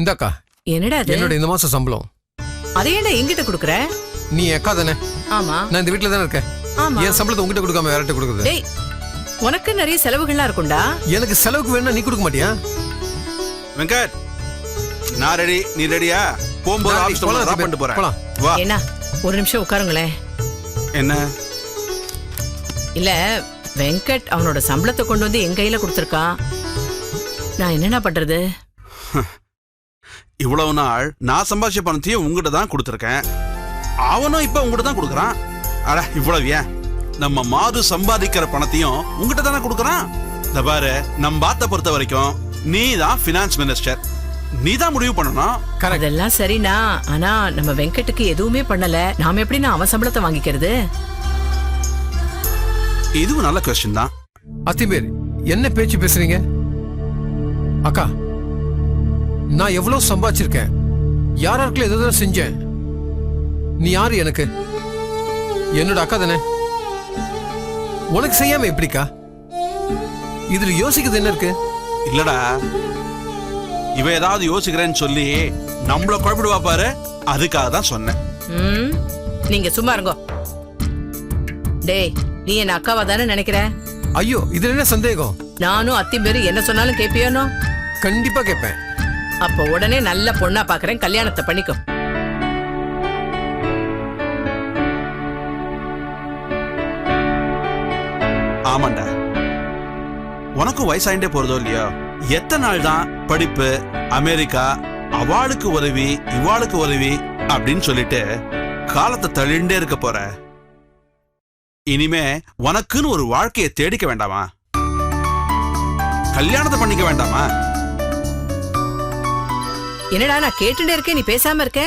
இந்தாக்கா. என்னடா அது? என்னோட இந்த மாசம் சம்பளம். அதை ஏன்டா என்கிட்ட குடுக்குற? நீ அக்கா தானே? ஆமா. நான் இந்த வீட்ல தானே இருக்கேன். ஆமா. என் சம்பளத்தை உங்ககிட்ட கொடுக்காம வேறட்ட கொடுக்குறது? டேய் உனக்கு நிறைய செலவுகள்லாம் இருக்கும்டா. எனக்கு செலவுக்கு வேணா நீ கொடுக்க மாட்டியா? வெங்கட் நான் ரெடி நீ ரெடியா போகும்போது ஆபீஸ் போலாம், ட்ராப் பண்ணிட்டு போறேன். போலாம். வா என்ன ஒரு நிமிஷம் உட்காருங்களேன். என்ன? இல்ல வெங்கட் அவனோட சம்பளத்தை கொண்டு வந்து என் கையில கொடுத்துருக்கான். நான் என்னடா பண்றது? இவ்வளவு நாள் நான் சம்பாதிச்ச பணத்தையும் உங்ககிட்ட தான் கொடுத்துருக்கேன். அவனும் இப்ப உங்ககிட்ட தான் கொடுக்குறான். அட இவ்வளவு ஏன்? நம்ம மாது சம்பாதிக்கிற பணத்தையும் உங்ககிட்ட தானே கொடுக்குறான்? இந்த பாரு நம்ம பாத்த பொறுத்த வரைக்கும் நீ தான் பினான்ஸ் மினிஸ்டர் நீ தான் முடிவு பண்ணணும். கரெக்ட் அதெல்லாம் சரிண்ணா. ஆனா நம்ம வெங்கட்டுக்கு எதுவுமே பண்ணல. நாம எப்படி நான் அவன் சம்பளத்தை வாங்கிக்கிறது? இதுவும் நல்ல கொஸ்டின் தான். அத்திமேர் என்ன பேச்சு பேசுறீங்க? அக்கா நான் எவ்வளவு சம்பாதிச்சிருக்கேன்? யாராருக்குள்ள எதாவது செஞ்சேன்? நீ யாரு எனக்கு? என்னோட அக்கா தானே? உனக்கு செய்யாம எப்படிக்கா? இதுல யோசிக்கிறது என்ன இருக்கு? இல்லடா. இவ ஏதாவது யோசிக்கிறேன்னு சொல்லி நம்மள குழப்பிடுவா பாரு. அதுக்காக தான் சொன்னேன். ம் நீங்க சும்மா இருங்கோ. டேய் நீ என்ன அக்காவா தானே நினைக்கிற? ஐயோ இதுல என்ன சந்தேகம்? நானும் அத்தி பேரு என்ன சொன்னாலும் கேப்பியானோ? கண்டிப்பா கேட்பேன் அப்ப உடனே நல்ல பொண்ணா பாக்குறேன் கல்யாணத்தை பண்ணிக்கோ. ஆமாண்டா. உனக்கும் வயசாயிட்டே போறதோ இல்லையோ? எத்தனை நாள் தான் படிப்பு அமெரிக்கா அவளுக்கு உதவி இவாளுக்கு உதவி அப்படின்னு சொல்லிட்டு காலத்தை தள்ளிண்டே இருக்க போற. இனிமே உனக்குன்னு ஒரு வாழ்க்கையை தேடிக்க வேண்டாமா? கல்யாணத்தை பண்ணிக்க வேண்டாமா? என்னடா நான் கேட்டுட்டே இருக்கேன் நீ பேசாம இருக்க?